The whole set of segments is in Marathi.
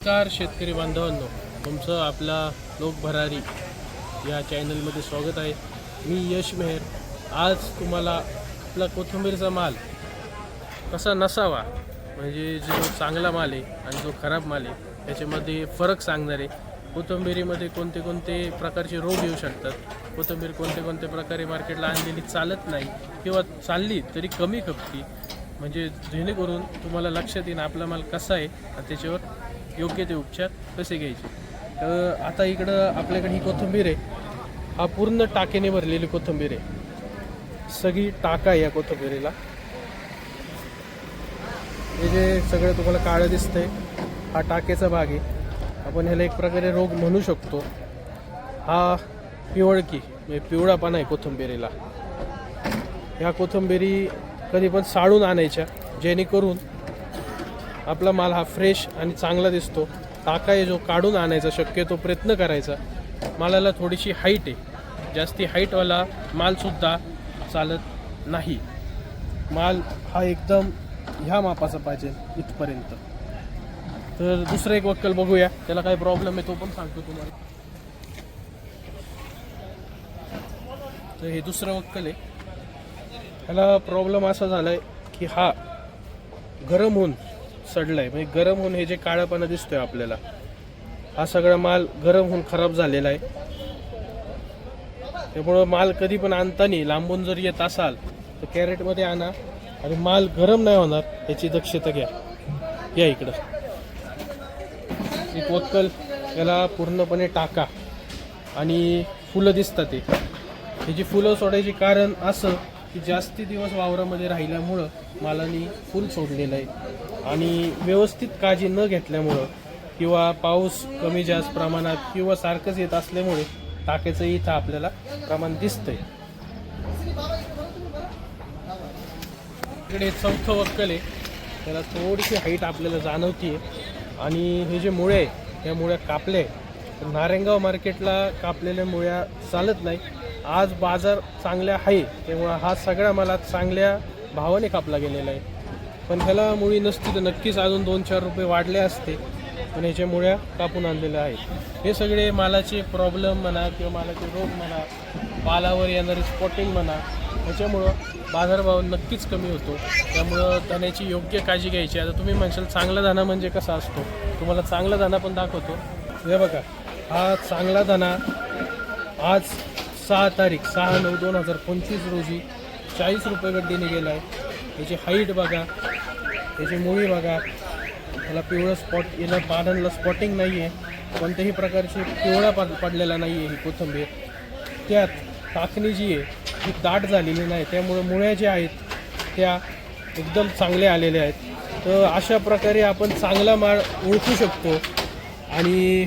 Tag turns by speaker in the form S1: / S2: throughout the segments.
S1: नमस्कार शेतकरी बांधवांनो तुमचं आपला लोक भरारी या चॅनलमध्ये स्वागत आहे. मी यश मेहर. आज तुम्हाला आपला कोथिंबीरचा माल कसा नसावा म्हणजे जो चांगला माल आहे आणि जो खराब माल आहे त्याच्यामध्ये फरक सांगणार आहे कोथिंबिरीमध्ये कोणते कोणते प्रकारचे रोग येऊ शकतात कोथिंबीर कोणते कोणते प्रकारे मार्केटला आणलेली चालत नाही किंवा चालली तरी कमी खपती. म्हणजे जेणेकरून तुम्हाला लक्षात येईन आपला माल कसा आहे आणि त्याच्यावर योग्य ते उपचार कसे घ्यायचे? तर आता इकडं आपल्याकडे ही कोथिंबीर आहे. हा पूर्ण टाकेने भरलेली कोथिंबीर आहे. सगळी टाका आहे या कोथिंबीरीला. हे जे सगळं तुम्हाला काळं दिसतंय हा टाकेचा भाग आहे. आपण ह्याला एक प्रकारे रोग म्हणू शकतो. हा पिवळकी म्हणजे पिवळापणा आहे कोथिंबीरीला. ह्या कोथिंबीरी कधी पण साळून आणायच्या जेणेकरून आपला माल हा फ्रेश आणि चांगला दिसतो. टाका आहे जो काढून आणायचा शक्यतो प्रयत्न करायचा. मालाला थोडीशी हाईट आहे. जास्ती हाईटवाला मालसुद्धा चालत नाही. माल हा एकदम ह्या मापाचा पाहिजे इथपर्यंत. तर दुसरं एक वक्कल बघूया. त्याला काय प्रॉब्लेम आहे तो पण सांगतो तुम्हाला. तर हे दुसरं वक्कल आहे. ह्याला प्रॉब्लेम असा झाला आहे की हा गरम होऊन सडलाय. म्हणजे गरम होऊन हे जे काळापणा दिसतोय आपल्याला हा सगळा माल गरम होऊन खराब झालेला आहे. त्यामुळं माल कधी पण आणताना लांबून जर येत असाल तर कॅरेटमध्ये आणा आणि माल गरम नाही होणार याची दक्षता घ्या. या इकडं. एक वक्कल याला पूर्णपणे टाका. आणि फुलं दिसतात ते. ह्याची फुलं सोडायची कारण असं की जास्ती दिवस वावरामध्ये राहिल्यामुळं मालानी फुल सोडलेलं आहे. आणि व्यवस्थित काळजी न घेतल्यामुळं किंवा पाऊस कमी जास्त प्रमाणात किंवा सारखंच येत असल्यामुळे टाकेचं इथं आपल्याला प्रमाण दिसतंय. इकडे चौथं वक्कल आहे. त्याला थोडीशी हाईट आपल्याला जाणवते आणि हे जे मुळे आहे या मुळ्या कापले नारेंगाव मार्केटला कापलेल्या मुळ्या चालत नाही. आज बाजार चांगल्या आहे त्यामुळं हा सगळा मला चांगल्या भावाने कापला गेलेला आहे. पण ह्याला मुळी नसती तर नक्कीच अजून दोन चार रुपये वाढले असते. पण ह्याच्या मुळ्या कापून आणलेल्या आहेत. हे सगळे मालाचे प्रॉब्लेम म्हणा किंवा मालाचे रोग म्हणा पालावर येणारे स्पॉटिंग म्हणा ह्याच्यामुळं बाजारभाव नक्कीच कमी होतो. त्यामुळं धान्याची योग्य काळजी घ्यायची. आता तुम्ही म्हणशाल चांगला दाणा म्हणजे कसा असतो? तुम्हाला चांगला दाणा पण दाखवतो. हे बघा हा चांगला दाणा आज सहा तारीख सहा नऊ दोन हजार पंचवीस रोजी चाळीस रुपये गड्डीने गेला आहे त्याची हाईट बघा त्याची मुळी बघा. त्याला पिवळं स्पॉट याला पानांना स्पॉटिंग नाही आहे कोणत्याही प्रकारचे पिवळा पड पडलेला नाही आहे ही कोथिंबीर. त्यात टाकणी जी आहे ही दाट झालेली नाही. त्यामुळे मुळ्या ज्या आहेत त्या एकदम चांगल्या आलेल्या आहेत. तर अशा प्रकारे आपण चांगला माळ ओळखू शकतो. आणि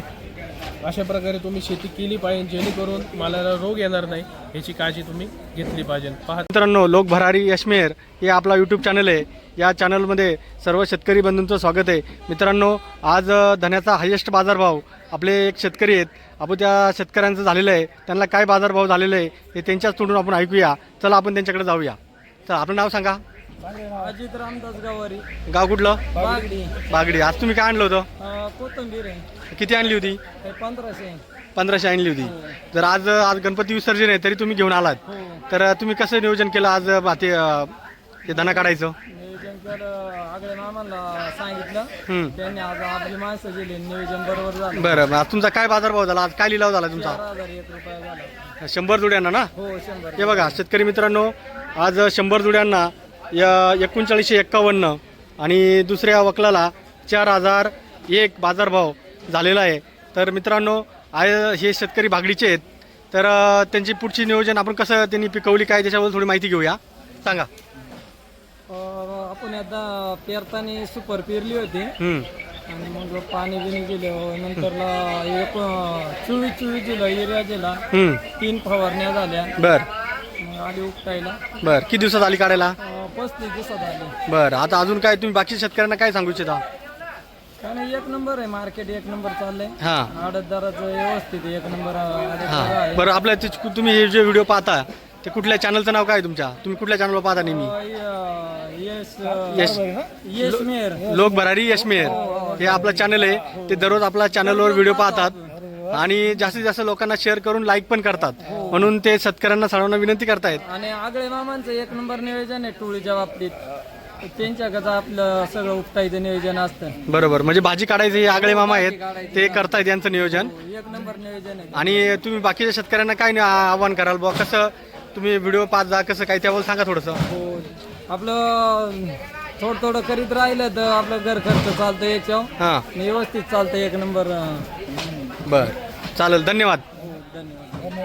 S1: अशा प्रकारे तुम्ही शेती केली पाहिजे जेणेकरून मालाला रोग येणार नाही याची काळजी तुम्ही घेतली पाहिजे. पहा
S2: मित्रांनो लोक भरारी यशमेर हे आपला यूट्यूब चॅनल आहे. या चॅनलमध्ये सर्व शेतकरी बंधूंचं स्वागत आहे. मित्रांनो आज धन्याचा हायेस्ट बाजारभाव आपले एक शेतकरी आहेत. आपण त्या शेतकऱ्यांचं झालेलं आहे. त्यांना काय बाजारभाव झालेलं आहे हे त्यांच्याच तोंडून आपण ऐकूया. चला आपण त्यांच्याकडे जाऊया. तर आपलं नाव सांगा.
S3: अजित रामदास गावारी.
S2: गाव कुठलं?
S3: बागडी.
S2: बागडी. आज तुम्ही काय आणलं होतं?
S3: अं, कोथिंबीर आहे.
S2: किती आणली होती?
S3: हे पंधराशे
S2: पंधराशे आणली होती. जर आज आज गणपती विसर्जन आहे तरी तुम्ही घेऊन आलात.
S3: हो.
S2: तर तुम्ही कसं नियोजन केलं आज अ, ते धना काढायचं?
S3: नियोजन केलं आगळे मामाला सांगितलं.
S2: हम्म.
S3: त्यांनी आज आपली माणसं गेली नियोजन बरोबर झालं.
S2: बरं मग आज तुमचा काय बाजारभाव झाला? आज काय लिलाव झाला तुमचा?
S3: चार हजार एक रुपया झाला.
S2: शंभर जुड्यांना ना?
S3: हो शंभर.
S2: हे बघा शेतकरी मित्रांनो आज शंभर जुड्यांना या एकोणचाळीसशे एक्कावन्न आणि दुसऱ्या वकलाला चार हजार एक बाजारभाव झालेला आहे. तर मित्रांनो आय हे शेतकरी भागडीचे आहेत. तर त्यांची पुढची नियोजन आपण कसं त्यांनी पिकवली काय त्याच्यावर थोडी माहिती घेऊया. सांगा.
S3: आपण आता पेरताना सुपर पेरली होती. आणि मग पाणी बिणी गेलं. नंतरला एक चोवीस चोवीस दिलं एरिया दिला. तीन फवारण्या झाल्या.
S2: बर.
S3: आली उपटायला
S2: बर किती दिवसात आली काढायला?
S3: पस्तीस दिवसात आली.
S2: बरं आता अजून काय तुम्ही बाकी शेतकऱ्यांना काय सांगू इच्छिता?
S3: काय नाही एक नंबर आहे मार्केट एक नंबर चाललंय.
S2: हां.
S3: आडतदाराचं व्यवस्थित आहे, एक नंबर
S2: हां.
S3: आहे.
S2: बरं आपल्या ते तुम्ही हे जे व्हिडिओ पाहता ते कुठल्या चॅनलचं नाव काय आहे तुमच्या? तुम्ही कुठल्या चॅनलवर पाहता नेहमी?
S3: अं, यश
S2: लोक भरारी यशमेर
S3: हो, हो,
S2: हे. आपलं चॅनल आहे. ते दररोज आपल्या चॅनलवर व्हिडिओ पाहतात. आणि जास्तीत जास्त लोकांना शेअर करून लाईक पण करतात. म्हणून ते शेतकऱ्यांना सर्वांना विनंती करतायत.
S3: आणि आगळे मामांचं एक नंबर नियोजन आहे टोळीच्या बाबतीत. त्यांच्या गजा आपलं सगळं उपटायचं नियोजन असतं.
S2: बरोबर. म्हणजे भाजी काढायचे हे आगळे मामा आहेत. ते करतायत यांचं नियोजन.
S3: एक नंबर नियोजन आहे.
S2: आणि तुम्ही बाकीच्या शेतकऱ्यांना काय आव्हान कराल बुवा? कसं तुम्ही व्हिडिओ पाहत जा कसं काय त्यावर सांगा थोडंसं.
S3: हो. आपलं थोडं थोडं करीत राहिलं तर आपलं घर खर्च चालतं याच्यावर.
S2: हां.
S3: व्यवस्थित चालतं एक नंबर अं,
S2: बरं. चालेल धन्यवाद.
S3: हो, धन्यवाद.